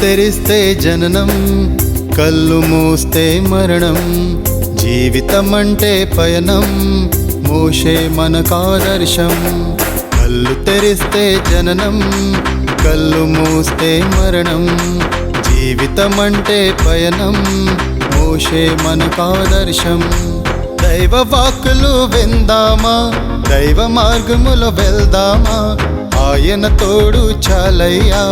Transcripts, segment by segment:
తెరిస్తే జననం కళ్ళు మూస్తే మరణం జీవితం అంటే పయనం మోషే మనకాదర్శం. కళ్ళు తెరిస్తే జననం కళ్ళు మూస్తే మరణం జీవితం అంటే పయనం మోషే మనకాదర్శం. దైవ వాక్కులు విందామా దైవ మార్గములో వెళ్దామా ఆయన తోడు చాలయ్యా.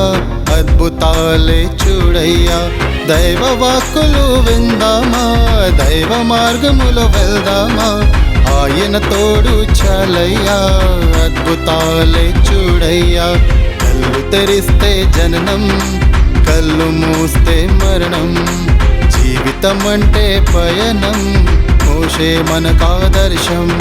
అద్భుతాలే చూడయ్యా. దైవ వాక్కులు విందామా? దైవ మార్గములో వెళ్దామా? ఆయన తోడు చాలయ్యా. అద్భుతాలే చూడయ్యా. కళ్ళు తెరిస్తే జననం కళ్ళు మూస్తే మరణం. జీవితం అంటే పయనం మోషే మనకాదర్శం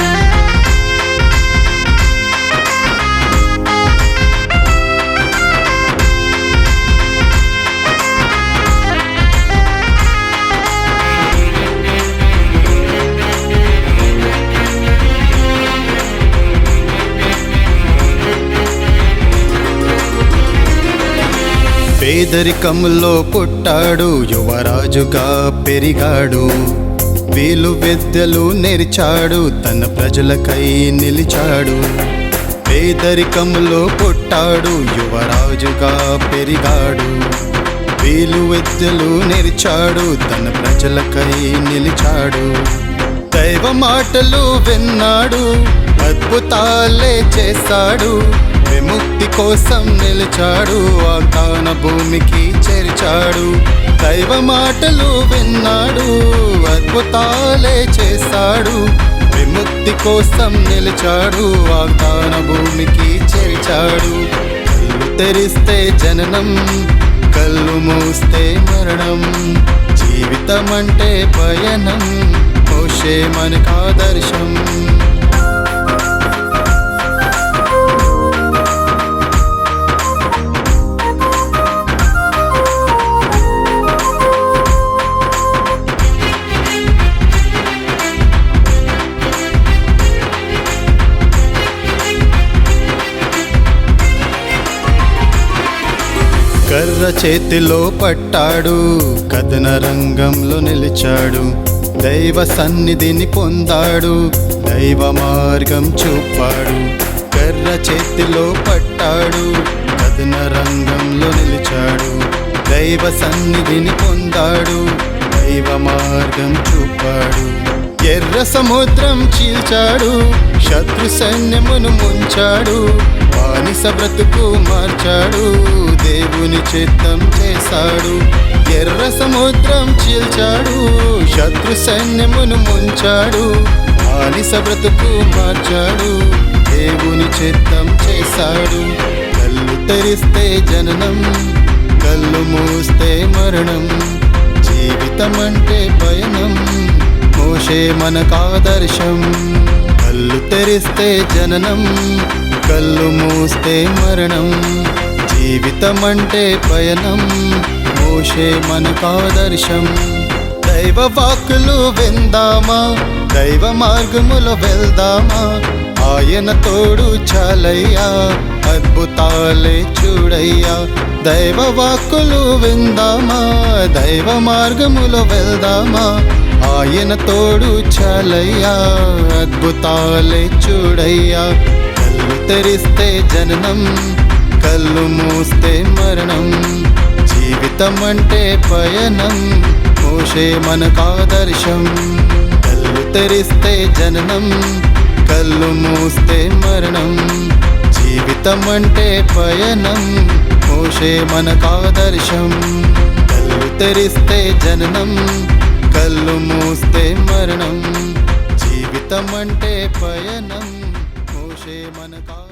పేదరికంలో పుట్టాడు యువరాజుగా పెరిగాడు. వీలు విద్యలు నేర్చాడు తన ప్రజలకై నిలిచాడు. పేదరికంలో పుట్టాడు యువరాజుగా పెరిగాడు. వీలు విద్యలు నేర్చాడు తన ప్రజలకై నిలిచాడు. దైవ మాటలు విన్నాడు అద్భుతాలే చేశాడు. విముక్తి కోసం నిలిచాడు. వాగ్దాన భూమికి చేర్చాడు. దైవ మాటలు విన్నాడు. అద్భుతాలే చేశాడు. విముక్తి కోసం నిలిచాడు. వాగ్దాన భూమికి చేర్చాడు. కళ్ళు తెరిస్తే జననం కళ్ళు మూస్తే మరణం. జీవితం అంటే పయనం. మోషే మనకాదర్శం కర్ర చేతిలో పట్టాడు కథన రంగంలో నిలిచాడు. దైవ సన్నిధిని పొందాడు దైవ మార్గం చూపాడు. కర్ర చేతిలో పట్టాడు కథన రంగంలో నిలిచాడు. దైవ సన్నిధిని పొందాడు దైవ మార్గం చూపాడు. ఎర్ర సముద్రం చీల్చాడు శత్రు సైన్యమును ముంచాడు బానిస బ్రతుకు మార్చాడు దేవుని చిత్తం చేశాడు. ఎర్ర సముద్రం చీల్చాడు శత్రు సైన్యమును ముంచాడు బానిస బ్రతుకు మార్చాడు దేవుని చిత్తం చేశాడు. కళ్ళు తెరిస్తే జననం కళ్ళు మూస్తే మరణం జీవితం అంటే పయనం. మోషే మనకాదర్శం. కళ్ళు తెరిస్తే జననం కళ్ళు మూస్తే మరణం. జీవితం అంటే పయనం మోషే మనకాదర్శం. దైవ వాక్కులు విందామా దైవ మార్గములో వెళ్దామా? ఆయన తోడు చాలయ్యా అద్భుతాలే చూడయ్యా. దైవ వాక్కులు విందామా దైవ మార్గములో వెళ్దామా? ఆయన తోడు చాలయ్యా అద్భుతాలే చూడయ్యా. కళ్ళు తెరిస్తే జననం కళ్ళు మూస్తే మరణం. జీవితం అంటే పయనం మోషే మనకాదర్శం కళ్ళు తెరిస్తే జననం కళ్ళు మూస్తే మరణం. జీవితం అంటే పయనం మోషే మనకాదర్శం కళ్ళు తెరిస్తే జననం కళ్ళు మరణం జీవితం అంటే పయనం. మన కా